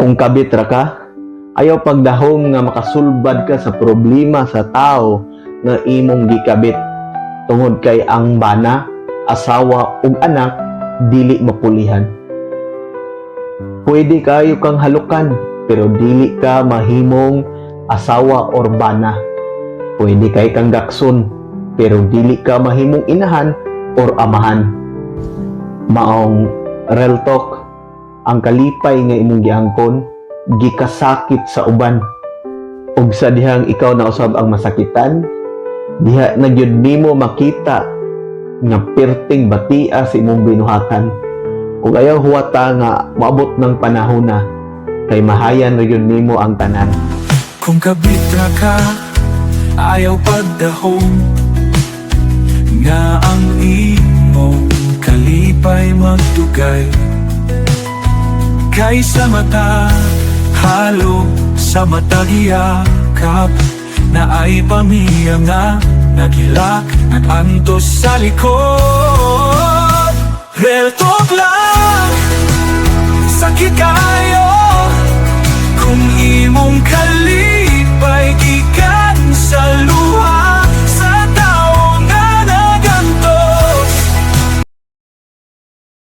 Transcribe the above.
Kung kabit ra ka, ayaw pagdahom nga makasulbad ka sa problema sa tao nga imong gikabit. Tungod kay ang bana, asawa ug anak dili mapulihan. Pwede kayo kang halukan, pero dili ka mahimong asawa or bana. Pwede kay kang gakson, pero dili ka mahimong inahan or amahan. Maong real talk, ang kalipay nga imong giangkon, gikasakit sa uban. Ug sa dihang ikaw na usab ang masakitan, diha na gyud nimo makita nga perting batia sa imong binuhatan. Ug ayaw huwata nga maabot ng panahon na kay mahayan ra gyud nimo ang tanan. Kung kabitra ka, ayaw pagdahong Nga ang imong kalipay magdugay Ika'y sa mata, halo sa mata yakap Na ay pamiyanga, nagilak at antos sa likod. Real talk lang, sakit ka.